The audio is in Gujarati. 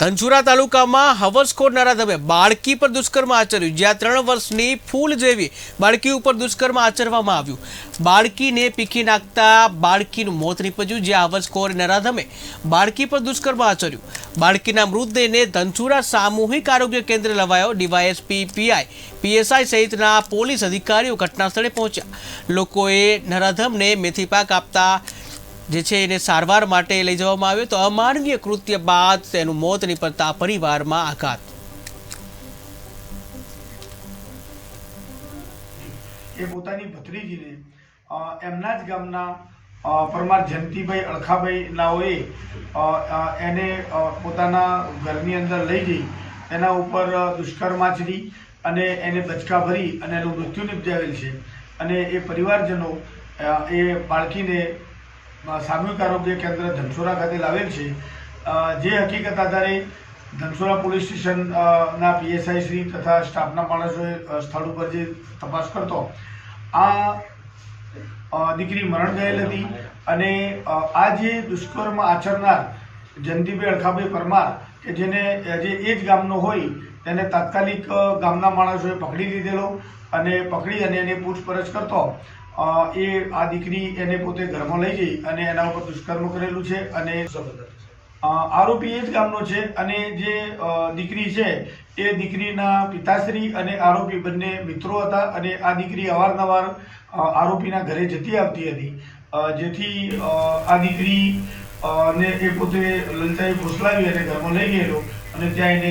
ધનસુરા તાલુકામાં હવસખોર નરાધમે બાળકી પર દુષ્કર્મ આચર્યું, જ્યાં ત્રણ વર્ષની ફૂલ જેવી બાળકી ઉપર દુષ્કર્મ આચરવામાં આવ્યું. બાળકીને પીખી નાખતા બાળકીનું મોત નીપજ્યું, જ્યાં હવસખોર નરાધમે બાળકી પર દુષ્કર્મ આચર્યું. બાળકીના મૃતદેહને ધનસુરા સામૂહિક આરોગ્ય કેન્દ્ર લવાયો. ડીવાયએસપી, પીઆઈ, પીએસઆઈ સહિતના પોલીસ અધિકારીઓ ઘટના સ્થળે પહોંચ્યા. લોકોએ નરાધમને મેથીપાક આપતા જે છે એને સારવાર માટે લઈ જવામાં આવ્યો તો અમાનવીય કૃત્ય બાદ તેનું મોત નીપજતા પરિવારમાં આઘાત. એ પોતાની ભત્રીજીને એમના જ ગામના પરમાર જયંતિભાઈ અળખાભાઈ નાઓએ એને પોતાના ઘરની અંદર લઈ જઈ, એના ઉપર દુષ્કર્મ આચરી અને એને બચકા ભરી અને એનું મૃત્યુ નિપજાવેલ છે. અને એ પરિવારજનો એ બાળકીને સામૂહિક આરોગ્ય કેન્દ્ર ધનસુરા ખાતે લાવેલ છે. જે હકીકત આધારે ધનસુરા પોલીસ સ્ટેશનના પીએસઆઈ શ્રી તથા સ્ટાફના માણસોએ સ્થળ ઉપર જે તપાસ કરતો, આ દીકરી મરણ ગયેલ હતી અને આ જે દુષ્કર્મ આચરનાર જયંતિભાઈ અળખાભાઈ પરમાર, કે જેને જે એ જ ગામનો હોય, તેને તાત્કાલિક ગામના માણસોએ પકડી લીધેલો અને પકડી અને એને પૂછપરછ કરતો. એ આ દીકરી એને પોતે ઘરમાં લઈ જઈ અને એના ઉપર દુષ્કર્મ કરેલું છે અને આરોપી એ જ ગામનો છે અને જે દીકરી છે એ દીકરીના પિતાશ્રી અને આરોપી બંને મિત્રો હતા અને આ દીકરી અવારનવાર આરોપીના ઘરે જતી આવતી હતી. જેથી આ દીકરી ને એ પોતે લલચાઈ ફોસલાવી અને ઘરમાં લઈ ગયેલો અને ત્યાં એને